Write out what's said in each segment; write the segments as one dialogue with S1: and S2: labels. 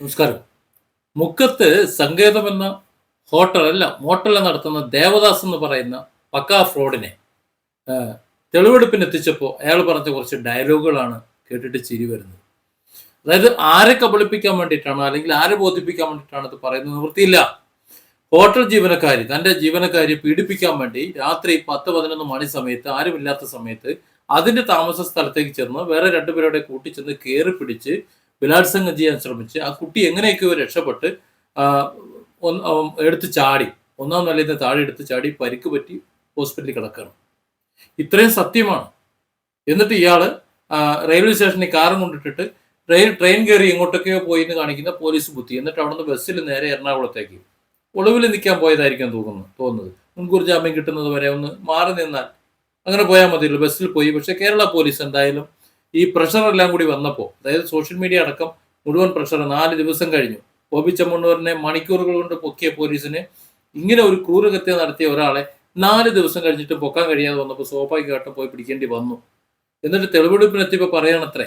S1: നമസ്കാരം. മുക്കത്ത് സങ്കേതം എന്ന ഹോട്ടൽ അല്ല മോട്ടൽ നടത്തുന്ന ദേവദാസ് എന്ന് പറയുന്ന പക്കാ ഫ്രോഡിനെ. തെളിവെടുപ്പിന് എത്തിച്ചപ്പോൾ അയാൾ പറഞ്ഞ കുറച്ച് ഡയലോഗുകളാണ് കേട്ടിട്ട് ചിരി വരുന്നത്. അതായത് ആരെ കബളിപ്പിക്കാൻ വേണ്ടിയിട്ടാണ് അല്ലെങ്കിൽ ആരെ ബോധിപ്പിക്കാൻ വേണ്ടിയിട്ടാണ് ഇത് പറയുന്നത് നിവൃത്തിയില്ല. ഹോട്ടൽ ജീവനക്കാരി തന്റെ ജീവനക്കാരിയെ പീഡിപ്പിക്കാൻ വേണ്ടി രാത്രി പത്ത് പതിനൊന്ന് മണി സമയത്ത് ആരുമില്ലാത്ത സമയത്ത് അതിന്റെ താമസ സ്ഥലത്തേക്ക് ചെന്ന് വേറെ രണ്ടുപേരോടെ കൂട്ടിച്ചെന്ന് കയറി പിടിച്ച് ബലാത്സംഗം ചെയ്യാൻ ശ്രമിച്ച് ആ കുട്ടി എങ്ങനെയൊക്കെയോ രക്ഷപ്പെട്ട് എടുത്ത് ചാടി ഒന്നാം നിലയിൽ നിന്ന് താഴെ എടുത്ത് ചാടി പരിക്ക് പറ്റി ഹോസ്പിറ്റലിൽ കിടക്കുകയാണ്. ഇത്രയും സത്യമാണ്. എന്നിട്ട് ഇയാൾ റെയിൽവേ സ്റ്റേഷനിൽ കാറും കൊണ്ടിട്ടിട്ട് ട്രെയിൻ ട്രെയിൻ കയറി എങ്ങോട്ടൊക്കെയോ പോയി എന്ന് കാണിക്കുന്ന പോലീസ് ബുദ്ധി. എന്നിട്ട് അവിടുന്ന് ബസ്സിൽ നേരെ എറണാകുളത്തേക്ക്. ഒളിവിൽ നിൽക്കാൻ പോയതായിരിക്കും തോന്നുന്നു തോന്നുന്നത്. മുൻകൂർ ജാമ്യം കിട്ടുന്നത് വരെ ഒന്ന് മാറി നിന്നാൽ അങ്ങനെ പോയാൽ മതിയല്ലോ ബസ്സിൽ പോയി. പക്ഷേ കേരള പോലീസ് എന്തായാലും ഈ പ്രഷർ എല്ലാം കൂടി വന്നപ്പോൾ അതായത് സോഷ്യൽ മീഡിയ അടക്കം മുഴുവൻ പ്രഷർ നാല് ദിവസം കഴിഞ്ഞു. ബോബി ചെമ്മണ്ണൂരിനെ മണിക്കൂറുകൾ കൊണ്ട് പൊക്കിയ പോലീസിന് ഇങ്ങനെ ഒരു ക്രൂരകൃത്യം നടത്തിയ ഒരാളെ നാല് ദിവസം കഴിഞ്ഞിട്ട് പൊക്കാൻ കഴിയാതെ വന്നപ്പോൾ സ്വാഭാവികമായിട്ടും പോയി പിടിക്കേണ്ടി വന്നു. എന്നിട്ട് തെളിവെടുപ്പിനെത്തിയപ്പോൾ പറയണത്രേ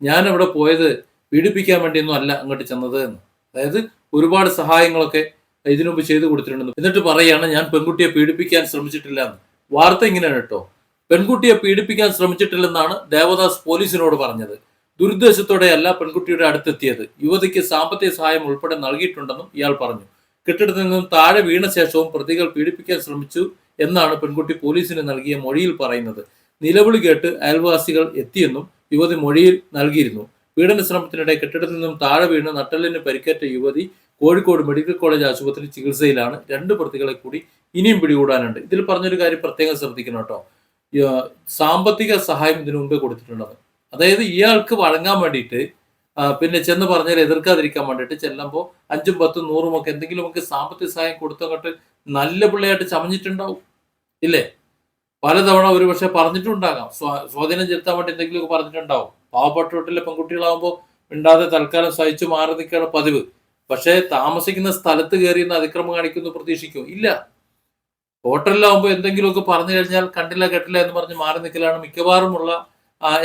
S1: ഞാൻ അവിടെ പോയത് പീഡിപ്പിക്കാൻ വേണ്ടിയൊന്നും അല്ല അങ്ങോട്ട് ചെന്നത് എന്ന്. അതായത് ഒരുപാട് സഹായങ്ങളൊക്കെ ഇതിനു മുമ്പ് ചെയ്തു കൊടുത്തിട്ടുണ്ടെന്ന് എന്നിട്ട് പറയാണ് ഞാൻ പെൺകുട്ടിയെ പീഡിപ്പിക്കാൻ ശ്രമിച്ചിട്ടില്ല എന്ന്. വാർത്ത ഇങ്ങനെയാണ് കേട്ടോ. പെൺകുട്ടിയെ പീഡിപ്പിക്കാൻ ശ്രമിച്ചിട്ടില്ലെന്നാണ് ദേവദാസ് പോലീസിനോട് പറഞ്ഞത്. ദുരുദ്ദേശത്തോടെയല്ല പെൺകുട്ടിയുടെ അടുത്തെത്തിയത്. യുവതിക്ക് സാമ്പത്തിക സഹായം ഉൾപ്പെടെ നൽകിയിട്ടുണ്ടെന്നും ഇയാൾ പറഞ്ഞു. കെട്ടിടത്തിൽ നിന്നും താഴെ വീണ ശേഷവും പ്രതികൾ പീഡിപ്പിക്കാൻ ശ്രമിച്ചു എന്നാണ് പെൺകുട്ടി പോലീസിന് നൽകിയ മൊഴിയിൽ പറയുന്നത്. നിലവിളി കേട്ട് അയൽവാസികൾ എത്തിയെന്നും യുവതി മൊഴിയിൽ നൽകിയിരുന്നു. പീഡന ശ്രമത്തിനിടെ കെട്ടിടത്തിൽ നിന്നും താഴെ വീണ് നട്ടലിന് പരിക്കേറ്റ യുവതി കോഴിക്കോട് മെഡിക്കൽ കോളേജ് ആശുപത്രി ചികിത്സയിലാണ്. രണ്ട് പ്രതികളെ കൂടി ഇനിയും പിടികൂടാനുണ്ട്. ഇതിൽ പറഞ്ഞൊരു കാര്യം പ്രത്യേകം ശ്രദ്ധിക്കണം കേട്ടോ. സാമ്പത്തിക സഹായം ഇതിനു മുമ്പേ കൊടുത്തിട്ടുണ്ടെന്ന് അതായത് ഇയാൾക്ക് വഴങ്ങാൻ വേണ്ടിയിട്ട് പിന്നെ ചെന്ന് പറഞ്ഞാൽ എതിർക്കാതിരിക്കാൻ വേണ്ടിയിട്ട് ചെല്ലുമ്പോൾ അഞ്ചും പത്തും നൂറും ഒക്കെ എന്തെങ്കിലുമൊക്കെ സാമ്പത്തിക സഹായം കൊടുത്തങ്ങോട്ട് നല്ല പിള്ളയായിട്ട് ചമഞ്ഞിട്ടുണ്ടാവും. ഇല്ലേ? പലതവണ ഒരു പക്ഷെ പറഞ്ഞിട്ടുണ്ടാകാം. സ്വാ- സ്വാധീനം ചെലുത്താൻ വേണ്ടി എന്തെങ്കിലുമൊക്കെ പറഞ്ഞിട്ടുണ്ടാവും. പാവപ്പെട്ട വീട്ടിലെ പെൺകുട്ടികളാകുമ്പോൾ മിണ്ടാതെ തൽക്കാലം സഹിച്ചു മാറി നിൽക്കുകയാണ് പതിവ്. പക്ഷേ താമസിക്കുന്ന സ്ഥലത്ത് കയറി നിന്ന് അതിക്രമം കാണിക്കുന്നു പ്രതീക്ഷിക്കും. ഇല്ല. ഹോട്ടലിലാവുമ്പോൾ എന്തെങ്കിലുമൊക്കെ പറഞ്ഞു കഴിഞ്ഞാൽ കണ്ടില്ല കേട്ടില്ല എന്ന് പറഞ്ഞ് മാറി നിൽക്കലാണ് മിക്കവാറുമുള്ള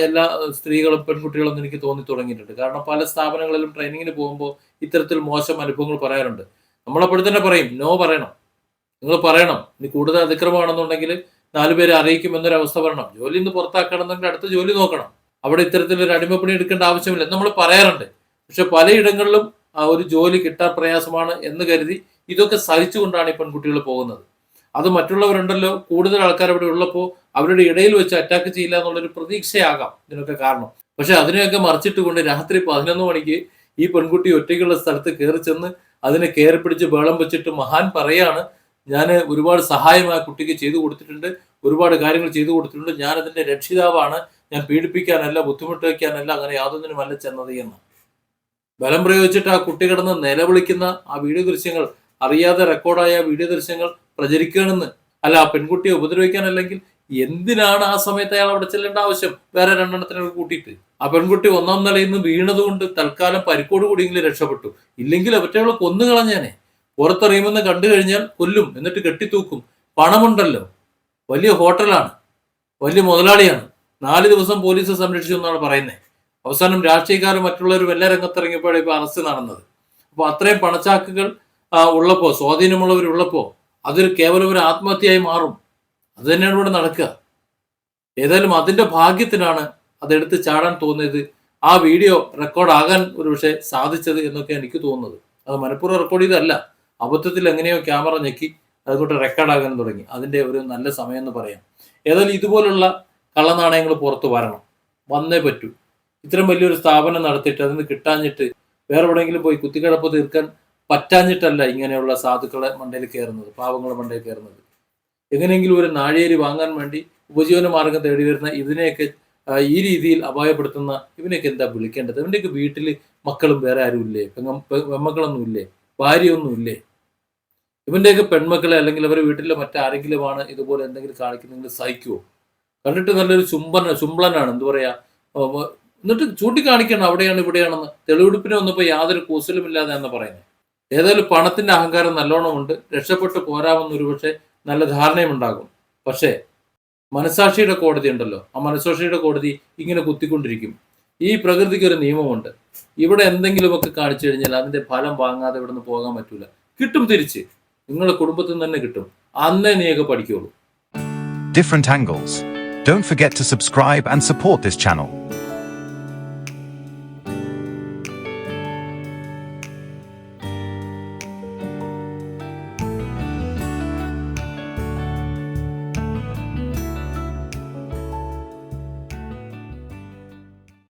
S1: എല്ലാ സ്ത്രീകളും പെൺകുട്ടികളും എനിക്ക് തോന്നി തുടങ്ങിയിട്ടുണ്ട്. കാരണം പല സ്ഥാപനങ്ങളിലും ട്രെയിനിങ്ങിന് പോകുമ്പോൾ ഇത്തരത്തിൽ മോശം അനുഭവങ്ങൾ പറയാറുണ്ട്. നമ്മളപ്പോഴും തന്നെ പറയും നോ പറയണം. നിങ്ങൾ പറയണം. ഇനി കൂടുതൽ അതിക്രമമാണെന്നുണ്ടെങ്കിൽ നാലുപേരെ അറിയിക്കും എന്നൊരവസ്ഥ പറയണം ജോലി നിന്ന് പുറത്താക്കണമെന്നുണ്ടെങ്കിൽ അടുത്ത ജോലി നോക്കണം. അവിടെ ഇത്തരത്തിലൊരു അടിമപ്പണി എടുക്കേണ്ട ആവശ്യമില്ല. നമ്മൾ പറയാറുണ്ട്. പക്ഷെ പലയിടങ്ങളിലും ഒരു ജോലി കിട്ടാൻ പ്രയാസമാണ് എന്ന് കരുതി ഇതൊക്കെ സഹിച്ചുകൊണ്ടാണ് ഈ പെൺകുട്ടികൾ പോകുന്നത്. അത് മറ്റുള്ളവരുണ്ടല്ലോ കൂടുതൽ ആൾക്കാർ അവിടെ ഉള്ളപ്പോൾ അവരുടെ ഇടയിൽ വെച്ച് അറ്റാക്ക് ചെയ്യില്ല എന്നുള്ളൊരു പ്രതീക്ഷയാകാം ഇതിനൊക്കെ കാരണം. പക്ഷെ അതിനെയൊക്കെ മറിച്ചിട്ട് കൊണ്ട് രാത്രി പതിനൊന്ന് മണിക്ക് ഈ പെൺകുട്ടി ഒറ്റയ്ക്കുള്ള സ്ഥലത്ത് കയറി ചെന്ന് അതിനെ കയറി പിടിച്ച് ബേളം വെച്ചിട്ട് മഹാൻ പറയാണ് ഞാൻ ഒരുപാട് സഹായം ആ കുട്ടിക്ക് ചെയ്തു കൊടുത്തിട്ടുണ്ട് ഒരുപാട് കാര്യങ്ങൾ ചെയ്തു കൊടുത്തിട്ടുണ്ട്. ഞാൻ അതിന്റെ രക്ഷിതാവാണ്. ഞാൻ പീഡിപ്പിക്കാനല്ല ബുദ്ധിമുട്ട് വയ്ക്കാനല്ല അങ്ങനെ യാതൊന്നിനുമല്ല ചെന്നത് എന്ന്. ബലം പ്രയോഗിച്ചിട്ട് ആ കുട്ടി കിടന്ന് നിലവിളിക്കുന്ന ആ വീഡിയോ ദൃശ്യങ്ങൾ അറിയാതെ റെക്കോർഡായ വീഡിയോ ദൃശ്യങ്ങൾ പ്രചരിക്കണമെന്ന് അല്ല ആ പെൺകുട്ടിയെ ഉപദ്രവിക്കാനല്ലെങ്കിൽ എന്തിനാണ് ആ സമയത്ത് അയാൾ അവിടെ ചെല്ലേണ്ട ആവശ്യം? വേറെ രണ്ടെണ്ണത്തിനെ കൂട്ടിയിട്ട്. ആ പെൺകുട്ടി ഒന്നാം നിലയിൽ നിന്ന് വീണതുകൊണ്ട് തൽക്കാലം പരിക്കോട് കൂടിയെങ്കിലും രക്ഷപ്പെട്ടു. ഇല്ലെങ്കിൽ അവറ്റകളെ കൊന്നു കളഞ്ഞേനെ. പുറത്തെറിയുമെന്ന് കണ്ടു കഴിഞ്ഞാൽ കൊല്ലും എന്നിട്ട് കെട്ടിത്തൂക്കും. പണമുണ്ടല്ലോ. വലിയ ഹോട്ടലാണ്. വലിയ മുതലാളിയാണ്. നാല് ദിവസം പോലീസ് സംരക്ഷിച്ചു എന്നാണ് പറയുന്നത് അവസാനം രാഷ്ട്രീയക്കാരും മറ്റുള്ളവരും എല്ലാ രംഗത്തിറങ്ങിയപ്പോഴാണ് ഇപ്പൊ അറസ്റ്റ് നടന്നത്. അപ്പോൾ അത്രയും പണച്ചാക്കുകൾ ഉള്ളപ്പോൾ ഉള്ളപ്പോ സ്വാധീനമുള്ളവരുള്ളപ്പോ അതൊരു കേവലം ഒരു ആത്മഹത്യയായി മാറും. അത് തന്നെയാണ് ഇവിടെ നടക്കുക. ഏതായാലും അതിന്റെ ഭാഗ്യത്തിനാണ് അതെടുത്ത് ചാടാൻ തോന്നിയത്. ആ വീഡിയോ റെക്കോർഡ് ആകാൻ ഒരു പക്ഷേ സാധിച്ചത് എന്നൊക്കെ എനിക്ക് തോന്നുന്നത്. അത് മനഃപൂർവം റെക്കോർഡ് ചെയ്തതല്ല. അബദ്ധത്തിൽ എങ്ങനെയോ ക്യാമറ ഞെക്കി അതുകൊണ്ട് റെക്കോർഡ് ആകാൻ തുടങ്ങി. അതിന്റെ ഒരു നല്ല സമയം എന്ന് പറയാം. ഏതായാലും ഇതുപോലുള്ള കള്ളനാണയങ്ങൾ പുറത്തു വരണം. വന്നേ പറ്റൂ. ഇത്രയും വലിയൊരു സ്ഥാപനം നടത്തിയിട്ട് അതിന് കിട്ടാഞ്ഞിട്ട് വേറെ എവിടെയെങ്കിലും പോയി കുത്തിക്കിടപ്പ് തീർക്കാൻ പറ്റാഞ്ഞിട്ടല്ല ഇങ്ങനെയുള്ള സാധുക്കളെ മണ്ടയിൽ കയറുന്നത് പാവങ്ങളെ മണ്ടയിൽ കയറുന്നത്. എങ്ങനെയെങ്കിലും ഒരു നാഴേരി വാങ്ങാൻ വേണ്ടി ഉപജീവന മാർഗം തേടി വരുന്ന ഇതിനെയൊക്കെ ഈ രീതിയിൽ അപായപ്പെടുത്തുന്ന ഇവനെയൊക്കെ എന്താ വിളിക്കേണ്ടത്? ഇവന്റെയൊക്കെ വീട്ടിൽ മക്കളും വേറെ ആരും ഇല്ലേ? പെങ്ങ പെ- പെൺമക്കളൊന്നും ഇല്ലേ? ഭാര്യയൊന്നും ഇല്ലേ? ഇവന്റെയൊക്കെ പെൺമക്കളെ അല്ലെങ്കിൽ അവരുടെ വീട്ടിലെ മറ്റാരെങ്കിലുമാണ് ഇതുപോലെ എന്തെങ്കിലും കാണിക്കുന്നെങ്കിൽ സഹിക്കുമോ കണ്ടിട്ട് നല്ലൊരു ചുംബന ചുംബളനാണ് എന്താ പറയാ? എന്നിട്ട് ചൂണ്ടിക്കാണിക്കണം അവിടെയാണ് ഇവിടെയാണെന്ന്. തെളിവെടുപ്പിന് വന്നപ്പോൾ യാതൊരു കൂസലുമില്ലാതെ എന്ന് പറയുന്നത് ഏതായാലും പണത്തിന്റെ അഹങ്കാരം നല്ലോണം ഉണ്ട്. രക്ഷപ്പെട്ട് പോരാമെന്ന് ഒരുപക്ഷെ നല്ല ധാരണയും ഉണ്ടാകും. പക്ഷേ മനസാക്ഷിയുടെ കോടതി ഉണ്ടല്ലോ. ആ മനസാക്ഷിയുടെ കോടതി ഇങ്ങനെ കുത്തിക്കൊണ്ടിരിക്കും. ഈ പ്രകൃതിക്ക് ഒരു നിയമമുണ്ട്. ഇവിടെ എന്തെങ്കിലുമൊക്കെ കാണിച്ചു കഴിഞ്ഞാൽ അതിന്റെ ഫലം വാങ്ങാതെ ഇവിടെ നിന്ന് പോകാൻ പറ്റൂല. കിട്ടും തിരിച്ച്. നിങ്ങളുടെ കുടുംബത്തിൽ നിന്ന് തന്നെ കിട്ടും. അന്നേ നീയൊക്കെ പഠിക്കുള്ളൂ
S2: Different angles. Don't forget to subscribe and support this channel.